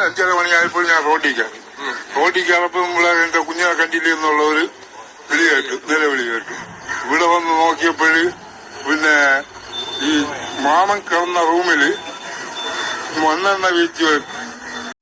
അഞ്ചര മണിയായപ്പോൾ ഞാൻ റോഡിൽ കയറി റോഡിൽ കയറപ്പോൾ നമ്മളെ എന്റെ കുഞ്ഞിനെ കണ്ടില്ല എന്നുള്ള ഒരു വിളി കേട്ടു നിലവിളി കേട്ടു. ഇവിടെ വന്ന് നോക്കിയപ്പോഴ് പിന്നെ ഈ മാമൻ കിടന്ന റൂമിൽ മണ്ണെണ്ണ വീഴ്ച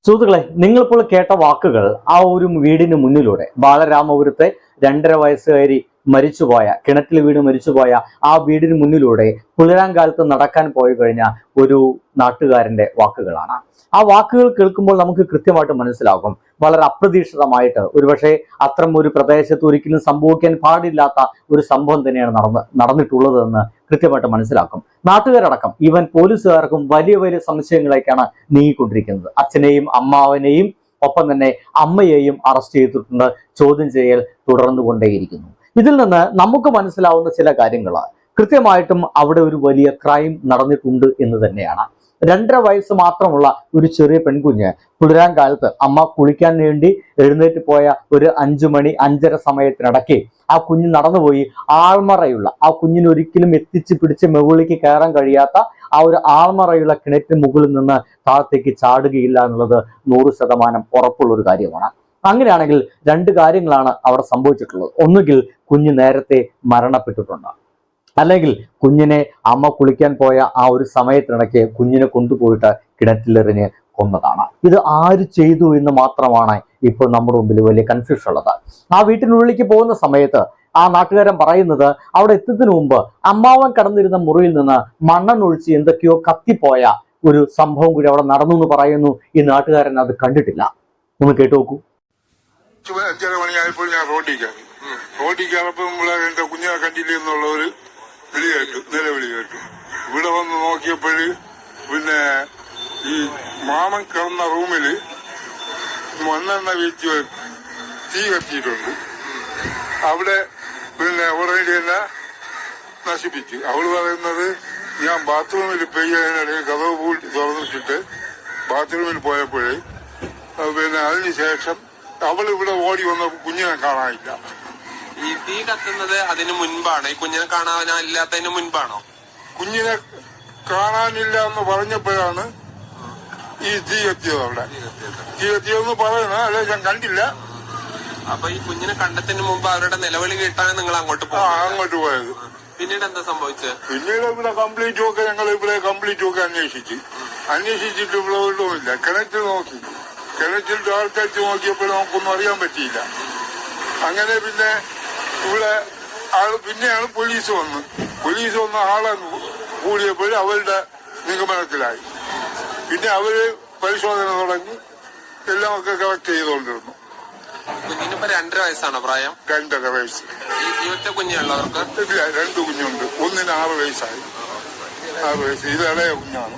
സുഹൃത്തുക്കളെ നിങ്ങളിപ്പോൾ കേട്ട വാക്കുകൾ ആ ഒരു വീടിന് മുന്നിലൂടെ ബാലരാമപുരത്തെ രണ്ടര വയസ്സുകാരി മരിച്ചുപോയ കിണറ്റിൽ വീട് മരിച്ചുപോയ ആ വീടിന് മുന്നിലൂടെ പുലരാങ്കാലത്ത് നടക്കാൻ പോയി കഴിഞ്ഞ ഒരു നാട്ടുകാരന്റെ വാക്കുകളാണ്. ആ വാക്കുകൾ കേൾക്കുമ്പോൾ നമുക്ക് കൃത്യമായിട്ട് മനസ്സിലാകും. വളരെ അപ്രതീക്ഷിതമായിട്ട് ഒരുപക്ഷെ അത്തരം ഒരു പ്രദേശത്ത് ഒരിക്കലും സംഭവിക്കാൻ പാടില്ലാത്ത ഒരു സംഭവം തന്നെയാണ് നടന്ന് നടന്നിട്ടുള്ളതെന്ന് കൃത്യമായിട്ട് മനസ്സിലാക്കും. നാട്ടുകാരടക്കം ഈവൻ പോലീസുകാർക്കും വലിയ വലിയ സംശയങ്ങളിലേക്കാണ് നീങ്ങിക്കൊണ്ടിരിക്കുന്നത്. അച്ഛനെയും അമ്മാവനെയും ഒപ്പം തന്നെ അമ്മയെയും അറസ്റ്റ് ചെയ്തിട്ടുണ്ട്. ചോദ്യം ചെയ്യൽ തുടർന്നുകൊണ്ടേയിരിക്കുന്നു. ഇതിൽ നിന്ന് നമുക്ക് മനസ്സിലാവുന്ന ചില കാര്യങ്ങൾ കൃത്യമായിട്ടും അവിടെ ഒരു വലിയ ക്രൈം നടന്നിട്ടുണ്ട് എന്ന് തന്നെയാണ്. രണ്ടര വയസ്സ് മാത്രമുള്ള ഒരു ചെറിയ പെൺകുഞ്ഞ് പുലരാൻ കാലത്ത് അമ്മ കുളിക്കാൻ വേണ്ടി എഴുന്നേറ്റ് പോയ ഒരു അഞ്ചു മണി അഞ്ചര സമയത്തിനിടയ്ക്ക് ആ കുഞ്ഞ് നടന്നുപോയി. ആൾമറയുള്ള ആ കുഞ്ഞിന് ഒരിക്കലും എത്തിച്ച് പിടിച്ച് മുകളിലേക്ക് കയറാൻ കഴിയാത്ത ആ ഒരു ആൾമറയുള്ള കിണറ്റിന് മുകളിൽ നിന്ന് താഴത്തേക്ക് ചാടുകയില്ല എന്നുള്ളത് നൂറ് ശതമാനം ഉറപ്പുള്ള ഒരു കാര്യമാണ്. അങ്ങനെയാണെങ്കിൽ രണ്ട് കാര്യങ്ങളാണ് അവിടെ സംഭവിച്ചിട്ടുള്ളത്. ഒന്നുകിൽ കുഞ്ഞ് നേരത്തെ മരണപ്പെട്ടിട്ടുണ്ട്. അല്ലെങ്കിൽ കുഞ്ഞിനെ അമ്മ കുളിക്കാൻ പോയ ആ ഒരു സമയത്തിനിടയ്ക്ക് കുഞ്ഞിനെ കൊണ്ടുപോയിട്ട് കിണറ്റിലെറിഞ്ഞ് കൊന്നതാണ്. ഇത് ആര് ചെയ്തു എന്ന് മാത്രമാണ് ഇപ്പോൾ നമ്മുടെ മുമ്പിൽ വലിയ കൺഫ്യൂഷൻ ഉള്ളത്. ആ വീട്ടിനുള്ളിലേക്ക് പോകുന്ന സമയത്ത് ആ നാട്ടുകാരൻ പറയുന്നത് അവിടെ എത്തുന്നതിന് മുമ്പ് അമ്മാവൻ കടന്നിരുന്ന മുറിയിൽ നിന്ന് മണ്ണെണ്ണൊഴിച്ച് എന്തൊക്കെയോ കത്തിപ്പോയ ഒരു സംഭവം കൂടി അവിടെ നടന്നു എന്ന് പറയുന്നു. ഈ നാട്ടുകാരൻ അത് കണ്ടിട്ടില്ല. ഒന്ന് കേട്ടു നോക്കൂ. ചുമ- അഞ്ചര മണിയായപ്പോൾ ഞാൻ റോഡിൽ കയറി റോഡിൽ കയറപ്പോൾ നമ്മളെ എന്റെ കുഞ്ഞിനെ കണ്ടില്ലേ എന്നുള്ള ഒരു വിളി കേട്ടു നിലവിളി കേട്ടു. ഇവിടെ വന്ന് നോക്കിയപ്പോഴ് പിന്നെ ഈ മാമൻ കിടന്ന റൂമിൽ മണ്ണെണ്ണ വെക്കും തീ കത്തിയിട്ടുണ്ട്. അവിടെ പിന്നെ ഉടനടി തന്നെ നശിപ്പിച്ചു. അവൾ പറയുന്നത് ഞാൻ ബാത്റൂമിൽ പെയ്യാനിടയിൽ കഥവ് പൂട്ടി തുറന്നിട്ടിട്ട് ബാത്റൂമിൽ പോയപ്പോഴേ പിന്നെ അതിനുശേഷം അവൾ ഇവിടെ ഓടി വന്ന കുഞ്ഞിനെ കാണാനില്ല. ഈ തീ കത്തുന്നത് അതിന് മുൻപാണ്. ഈ കുഞ്ഞിനെ കാണാനില്ലാത്തതിന് മുൻപാണോ? കുഞ്ഞിനെ കാണാനില്ല എന്ന് പറഞ്ഞപ്പോഴാണ് ഈ തീ എത്തിയത് അവിടെ. തീ എത്തിയതെന്ന് പറയണ അല്ലെ ഞാൻ കണ്ടില്ല. അപ്പൊ ഈ കുഞ്ഞിനെ കണ്ടതിന് മുമ്പ് അവരുടെ നിലവിളി കേട്ടാണ് നിങ്ങൾ അങ്ങോട്ട് പോയത്? അങ്ങോട്ട് പോയത്. പിന്നീട് എന്താ സംഭവിച്ചത്? പിന്നീട് ഇവിടെ കംപ്ലീറ്റ് ഒക്കെ ഞങ്ങൾ ഇവിടെ കംപ്ലീറ്റ് ഒക്കെ അന്വേഷിച്ചു. അന്വേഷിച്ചിട്ട് ഇവിടെ ഒന്നുമില്ല. കിണറ്റ് നോക്കി. കിണറ്റിൽ ആൾക്കാർക്ക് നോക്കിയപ്പോൾ നമുക്കൊന്നും അറിയാൻ പറ്റിയില്ല. അങ്ങനെ പിന്നെ ഇവിടെ ആൾ പിന്നെയാണ് പോലീസ് വന്ന്. പോലീസ് വന്ന ആളെ കൂടിയപ്പോൾ അവരുടെ നിഗമനത്തിലായി. പിന്നെ അവർ പരിശോധന തുടങ്ങി എല്ലാം ഒക്കെ കളക്ട് ചെയ്തുകൊണ്ടിരുന്നു. കുഞ്ഞിനിപ്പോ രണ്ടര വയസ്സാണ് പ്രായം? രണ്ടര വയസ്സ്. ഒറ്റ കുഞ്ഞുള്ളവർക്ക് ഇല്ല രണ്ട് കുഞ്ഞുണ്ട്. ഒന്നിന് ആറ് വയസ്സായി. ആറ് വയസ്സ്. ഇത് ഇളയ കുഞ്ഞാണ്.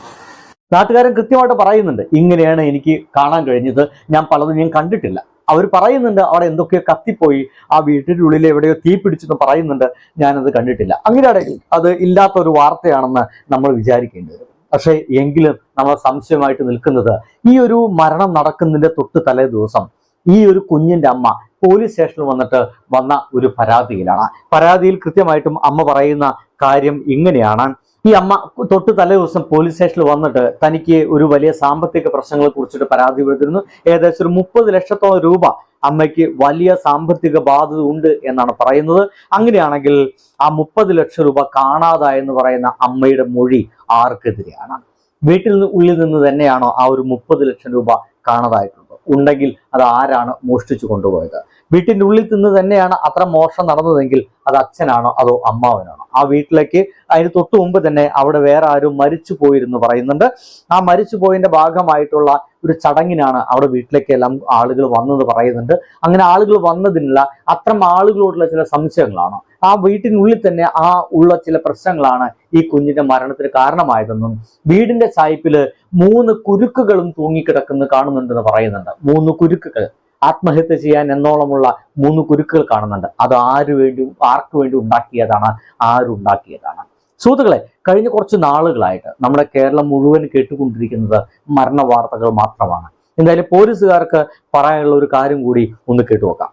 നാട്ടുകാരൻ കൃത്യമായിട്ട് പറയുന്നുണ്ട് ഇങ്ങനെയാണ് എനിക്ക് കാണാൻ കഴിഞ്ഞത്. ഞാൻ പലതും ഞാൻ കണ്ടിട്ടില്ല. അവർ പറയുന്നുണ്ട് അവിടെ എന്തൊക്കെയോ കത്തിപ്പോയി. ആ വീട്ടിനുള്ളിൽ എവിടെയോ തീ പിടിച്ചെന്ന് പറയുന്നുണ്ട്. ഞാനത് കണ്ടിട്ടില്ല. അങ്ങനെയാണെങ്കിൽ അത് ഇല്ലാത്ത ഒരു വാർത്തയാണെന്ന് നമ്മൾ വിചാരിക്കേണ്ടി വരും. പക്ഷേ എങ്കിലും നമ്മൾ സംശയമായിട്ട് നിൽക്കുന്നത് ഈ ഒരു മരണം നടക്കുന്നതിന്റെ തൊട്ട് തലേ ദിവസം ഈ ഒരു കുഞ്ഞിന്റെ അമ്മ പോലീസ് സ്റ്റേഷനിൽ വന്നിട്ട് വന്ന ഒരു പരാതിയിലാണ്. പരാതിയിൽ കൃത്യമായിട്ടും അമ്മ പറയുന്ന കാര്യം ഇങ്ങനെയാണ്. ഈ അമ്മ തൊട്ട് തലേ ദിവസം പോലീസ് സ്റ്റേഷനിൽ വന്നിട്ട് തനിക്ക് ഒരു വലിയ സാമ്പത്തിക പ്രശ്നങ്ങളെ കുറിച്ചിട്ട് പരാതി കൊടുത്തിരുന്നു. ഏകദേശം ഒരു മുപ്പത് ലക്ഷത്തോളം രൂപ അമ്മയ്ക്ക് വലിയ സാമ്പത്തിക ബാധ്യത ഉണ്ട് എന്നാണ് പറയുന്നത്. അങ്ങനെയാണെങ്കിൽ ആ മുപ്പത് ലക്ഷം രൂപ കാണാതായെന്ന് പറയുന്ന അമ്മയുടെ മൊഴി ആർക്കെതിരെയാണ്? വീട്ടിൽ നിന്ന് ഉള്ളിൽ നിന്ന് തന്നെയാണോ ആ ഒരു മുപ്പത് ലക്ഷം രൂപ കാണാതായിട്ടുള്ളത്? ഉണ്ടെങ്കിൽ അത് ആരാണ് മോഷ്ടിച്ചു കൊണ്ടുപോയത്? വീട്ടിന്റെ ഉള്ളിൽ നിന്ന് തന്നെയാണ് അത്ര മോഷണം നടന്നതെങ്കിൽ അത് അച്ഛനാണോ അതോ അമ്മാവനാണോ? ആ വീട്ടിലേക്ക് അതിന് തൊട്ടു മുമ്പ് തന്നെ അവിടെ വേറെ ആരും മരിച്ചു പോയിരുന്നു പറയുന്നുണ്ട്. ആ മരിച്ചു പോയതിന്റെ ഭാഗമായിട്ടുള്ള ഒരു ചടങ്ങിനാണ് അവിടെ വീട്ടിലേക്ക് എല്ലാം ആളുകൾ വന്നത് പറയുന്നുണ്ട്. അങ്ങനെ ആളുകൾ വന്നതിനുള്ള അത്തരം ആളുകളോടുള്ള ചില സംശയങ്ങളാണ്. ആ വീട്ടിനുള്ളിൽ തന്നെ ആ ഉള്ള ചില പ്രശ്നങ്ങളാണ് ഈ കുഞ്ഞിന്റെ മരണത്തിന് കാരണമായതെന്നും വീടിന്റെ ചായ്പിൽ മൂന്ന് കുരുക്കുകളും തൂങ്ങിക്കിടക്കുന്ന കാണുന്നുണ്ടെന്ന് പറയുന്നുണ്ട്. മൂന്ന് കുരുക്കുകൾ. ആത്മഹത്യ ചെയ്യാൻ എന്നോളമുള്ള മൂന്ന് കുരുക്കുകൾ കാണുന്നുണ്ട്. അത് ആര് വേണ്ടി ആർക്ക് വേണ്ടി ഉണ്ടാക്കിയതാണ്? ആരുണ്ടാക്കിയതാണ് സുഹൃത്തുക്കളെ കഴിഞ്ഞ കുറച്ച് നാളുകളായിട്ട് നമ്മുടെ കേരളം മുഴുവൻ കേട്ടുകൊണ്ടിരിക്കുന്നത് മരണ വാർത്തകൾ മാത്രമാണ്. എന്തായാലും പോലീസുകാർക്ക് പറയാനുള്ള ഒരു കാര്യം കൂടി ഒന്ന് കേട്ടുവെക്കാം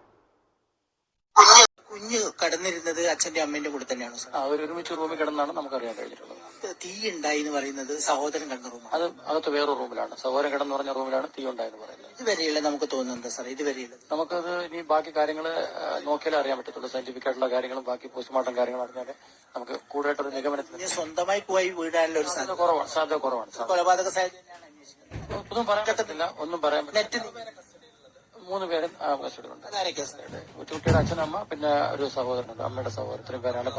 കുഞ്ഞ് കടന്നിരുന്നത് അച്ഛന്റെ അമ്മേന്റെ കൂടെ തന്നെയാണ് സാർ? അവർ ഒരുമിച്ച് റൂമിൽ കിടന്നാണ് നമുക്കറിയാൻ കഴിഞ്ഞിട്ടുള്ളത്. തീ ഉണ്ടായി എന്ന് പറയുന്നത് സഹോദരൻ കിടന്ന റൂമാണ്. അത് അകത്ത് വേറെ റൂമിലാണ്. സഹോദരൻ കിടന്ന് പറഞ്ഞ റൂമിലാണ് തീ ഉണ്ടായെന്ന് പറയുന്നത്. ഇതുവരെയുള്ള നമുക്ക് തോന്നുന്നുണ്ട് സാർ ഇതുവരെയുള്ള. നമുക്കത് ഇനി ബാക്കി കാര്യങ്ങൾ നോക്കിയാലേ അറിയാൻ പറ്റത്തുള്ളൂ. സയന്റിഫിക് ആയിട്ടുള്ള കാര്യങ്ങളും ബാക്കി പോസ്റ്റ്മോർട്ടം കാര്യങ്ങളും അറിഞ്ഞാലേ നമുക്ക് കൂടുതലായിട്ട് ഒരു നിഗമനത്തിന് സ്വന്തമായി പോയി വീടാനുള്ള ഒരു സാധ്യത കുറവാണ്. സാധ്യത കുറവാണ്. കൊലപാതക സാഹചര്യം ഒന്നും പറയാൻ പറ്റത്തില്ല. ഒന്നും പറയാൻ പറ്റില്ല മൂന്ന് പേരും കുട്ടിയുടെ അച്ഛനമ്മ പിന്നെ ഒരു സഹോദരനുണ്ട്. അമ്മയുടെ സഹോദരൻ. ഇത്രയും പേരാണ്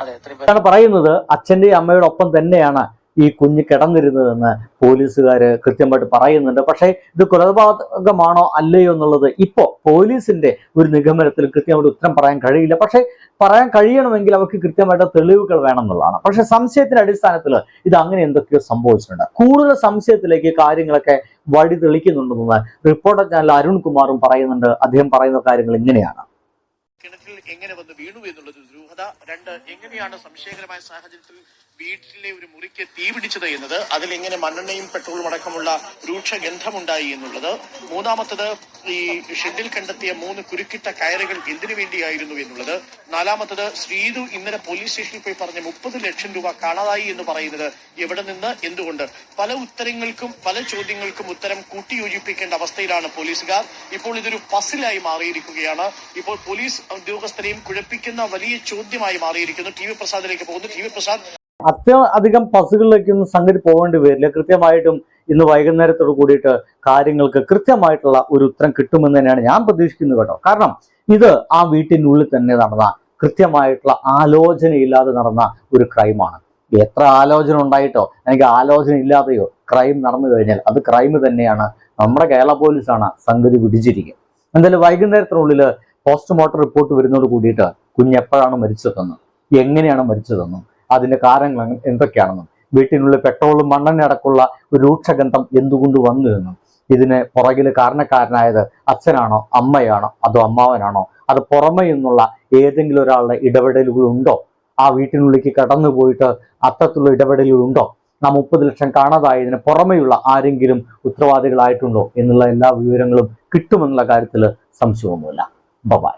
അതെ ഇത്രയും പേരാണ് പറയുന്നത് അച്ഛന്റെയും അമ്മയുടെ ഒപ്പം തന്നെയാണ് ഈ കുഞ്ഞ് കിടന്നിരുന്നതെന്ന് പോലീസുകാർ കൃത്യമായിട്ട് പറയുന്നുണ്ട്. പക്ഷേ ഇത് കൊലപാതകമാണോ അല്ലയോ എന്നുള്ളത് ഇപ്പോ പോലീസിന്റെ ഒരു നിഗമനത്തിൽ കൃത്യമായിട്ട് ഉത്തരം പറയാൻ കഴിയില്ല. പക്ഷേ പറയാൻ കഴിയണമെങ്കിൽ അവർക്ക് കൃത്യമായിട്ട് തെളിവുകൾ വേണം എന്നുള്ളതാണ്. പക്ഷെ സംശയത്തിന്റെ അടിസ്ഥാനത്തിൽ ഇത് അങ്ങനെ എന്തൊക്കെയോ സംഭവിച്ചിട്ടുണ്ട്. കൂടുതൽ സംശയത്തിലേക്ക് കാര്യങ്ങളൊക്കെ വഴി തെളിക്കുന്നുണ്ടെന്ന് റിപ്പോർട്ടർ ചാനൽ അരുൺ കുമാറും പറയുന്നുണ്ട്. അദ്ദേഹം പറയുന്ന കാര്യങ്ങൾ ഇങ്ങനെയാണ്. കിണറ്റിൽ എങ്ങനെ വന്ന് വീണു എന്നുള്ളത് ദുരൂഹത. രണ്ട് എങ്ങനെയാണ് സംശയകരമായ സാഹചര്യത്തിൽ വീട്ടിലെ ഒരു മുറിക്ക് തീ പിടിച്ചത് എന്നത് അതിൽ എങ്ങനെ മണ്ണെണ്ണയും പെട്രോളും അടക്കമുള്ള രൂക്ഷ ഗന്ധമുണ്ടായി എന്നുള്ളത്. മൂന്നാമത്തത് ഈ ഷെഡിൽ കണ്ടെത്തിയ മൂന്ന് കുരുക്കിട്ട കയറുകൾ എന്തിനു വേണ്ടിയായിരുന്നു എന്നുള്ളത്. നാലാമത്തത് ശ്രീതു ഇന്നലെ പോലീസ് സ്റ്റേഷനിൽ പോയി പറഞ്ഞ മുപ്പത് ലക്ഷം രൂപ കാണാതായി എന്ന് പറയുന്നത് എവിടെ നിന്ന് എന്തുകൊണ്ട്? പല ഉത്തരങ്ങൾക്കും പല ചോദ്യങ്ങൾക്കും ഉത്തരം കൂട്ടിയോജിപ്പിക്കേണ്ട അവസ്ഥയിലാണ് പോലീസുകാർ. ഇപ്പോൾ ഇതൊരു പസിലായി മാറിയിരിക്കുകയാണ്. ഇപ്പോൾ പോലീസ് ഉദ്യോഗസ്ഥരെയും കുഴപ്പിക്കുന്ന വലിയ ചോദ്യമായി മാറിയിരിക്കുന്നു. ടി വി പ്രസാദിലേക്ക് പോകുന്നു. ടി വി പ്രസാദ് അത്യധികം പസുകളിലേക്കൊന്നും സംഗതി പോകേണ്ടി വരില്ല. കൃത്യമായിട്ടും ഇന്ന് വൈകുന്നേരത്തോട് കൂടിയിട്ട് കാര്യങ്ങൾക്ക് കൃത്യമായിട്ടുള്ള ഒരു ഉത്തരം കിട്ടുമെന്ന് തന്നെയാണ് ഞാൻ പ്രതീക്ഷിക്കുന്നത് കേട്ടോ. കാരണം ഇത് ആ വീട്ടിനുള്ളിൽ തന്നെ നടന്ന കൃത്യമായിട്ടുള്ള ആലോചനയില്ലാതെ നടന്ന ഒരു ക്രൈമാണ്. എത്ര ആലോചന ഉണ്ടായിട്ടോ? എനിക്ക് ആലോചന ഇല്ലാതെയോ ക്രൈം നടന്നു കഴിഞ്ഞാൽ അത് ക്രൈം തന്നെയാണ്. നമ്മുടെ കേരള പോലീസാണ് സംഗതി പിടിച്ചിരിക്കുക എന്തായാലും വൈകുന്നേരത്തിനുള്ളിൽ പോസ്റ്റ്മോർട്ടം റിപ്പോർട്ട് വരുന്നതോട് കൂടിയിട്ട് കുഞ്ഞെപ്പോഴാണ് മരിച്ചതെന്നും എങ്ങനെയാണ് മരിച്ചതെന്നും അതിന്റെ കാരണങ്ങൾ എന്തൊക്കെയാണെന്നും വീട്ടിനുള്ളിൽ പെട്രോളും മണ്ണെണ്ണ അടക്കമുള്ള ഒരു രൂക്ഷഗന്ധം എന്തുകൊണ്ട് വന്നു എന്നും ഇതിന് പുറകിൽ കാരണക്കാരനായത് അച്ഛനാണോ അമ്മയാണോ അതോ അമ്മാവനാണോ അത് പുറമേ നിന്നുള്ള ഏതെങ്കിലും ഒരാളുടെ ഇടപെടലുകളുണ്ടോ ആ വീട്ടിനുള്ളിലേക്ക് കടന്നു പോയിട്ട് അത്തരത്തിലുള്ള ഇടപെടലുകളുണ്ടോ ആ മുപ്പത് ലക്ഷം കാണാതായതിന് പുറമെയുള്ള ആരെങ്കിലും ഉത്തരവാദികളായിട്ടുണ്ടോ? എന്നുള്ള എല്ലാ വിവരങ്ങളും കിട്ടുമെന്നുള്ള കാര്യത്തിൽ സംശയമൊന്നുമില്ല. ബൈ